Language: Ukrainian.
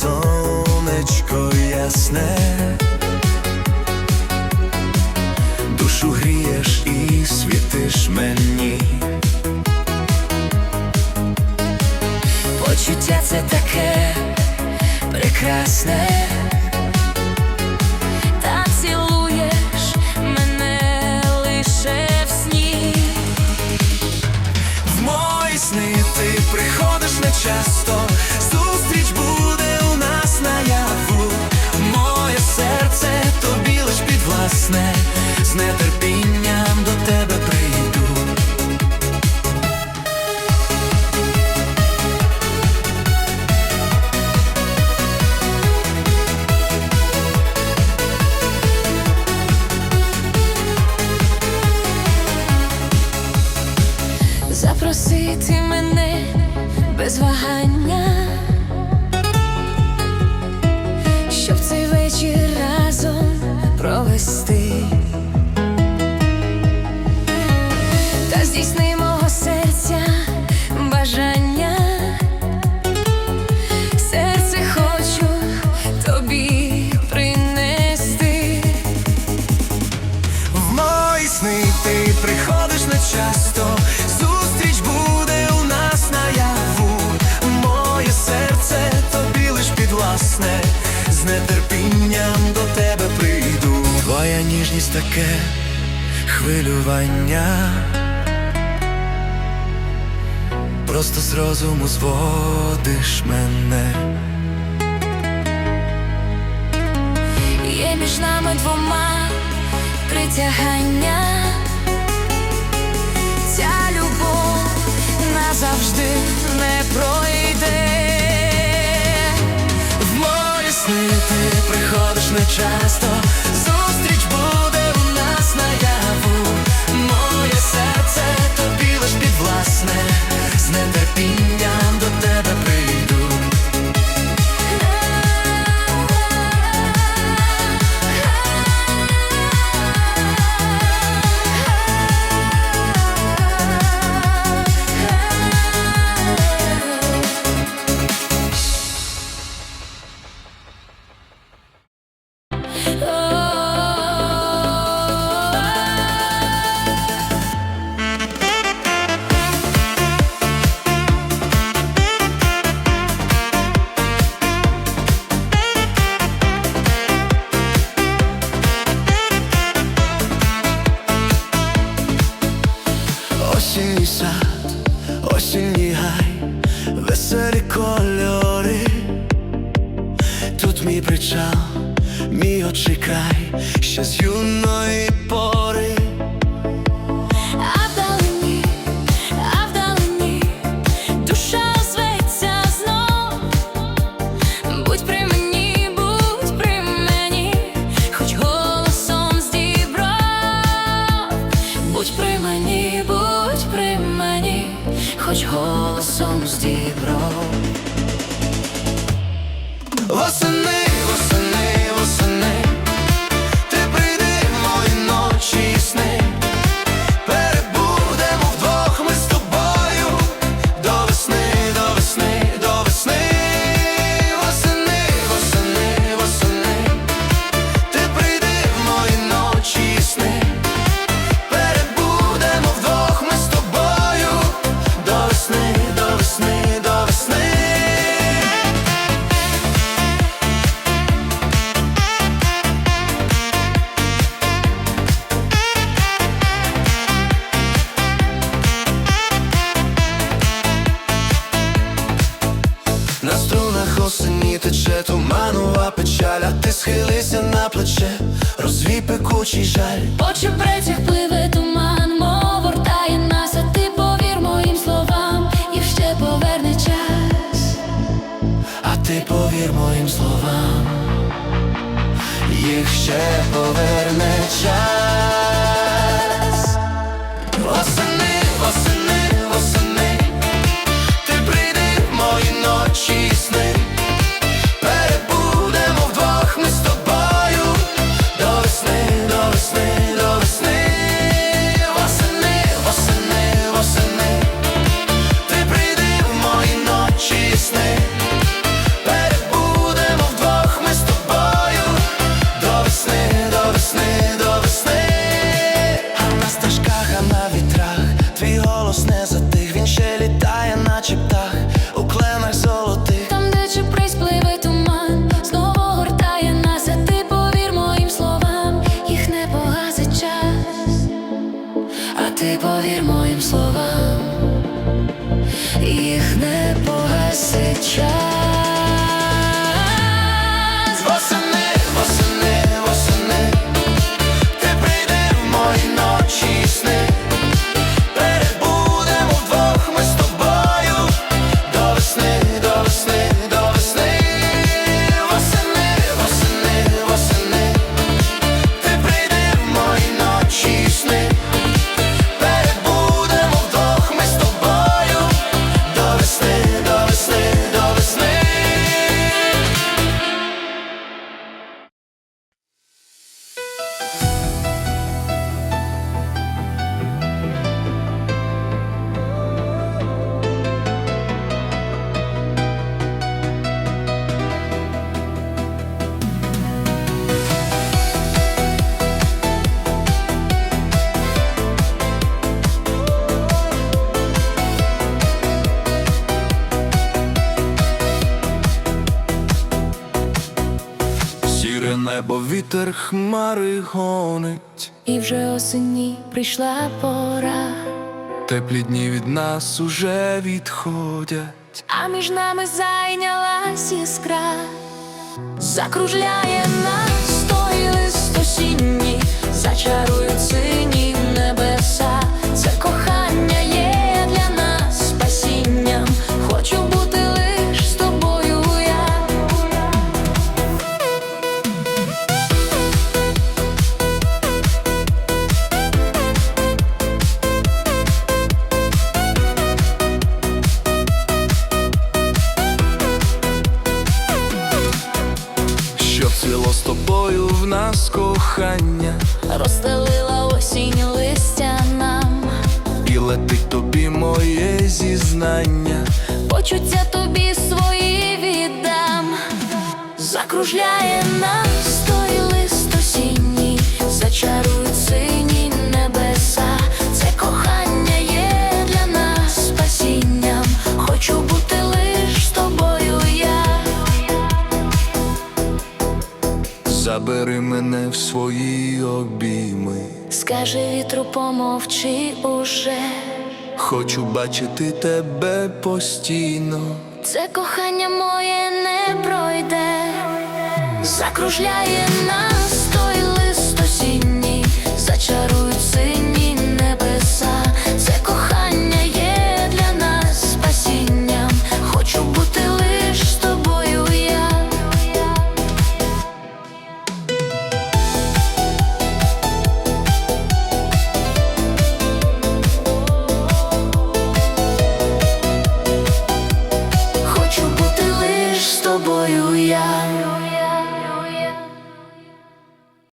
сонечко ясне. Душу грієш і світиш мені. Почуття це таке прекрасне, Запросити мене без вагання, щоб цей вечір разом провести. Та здійсни мого серця бажання, серце хочу тобі принести. В мої ти приходиш нечасто, ніжність таке хвилювання. Просто з розуму зводиш мене. Є між нами двома притягання, ця любов назавжди не пройде. В мої ти приходиш нечасто, зустріч Будь при мені, будь при мені, хоч голосом з дібров. А ти схилися на плече, розвій пекучий жаль. Очі претях пливе туман, мов вортає нас, а ти повір моїм словам, і ще поверне час. А ти повір моїм словам, їх ще поверне час. Восени, восени, восени, ти прийди в мої ночі вітер хмари гонить, І вже осені прийшла пора, теплі дні від нас уже відходять. а між нами зайнялась іскра, закружляє нас той лист осінній, зачарує сині тобою в нас кохання, Розстелила осінь листя нам, і летить тобі моє зізнання. почуття тобі свої віддам, закружляє нас Забери мене в свої обійми. Скажи вітру, помовчи уже. Хочу бачити тебе постійно. Це кохання моє не пройде, закружляє нас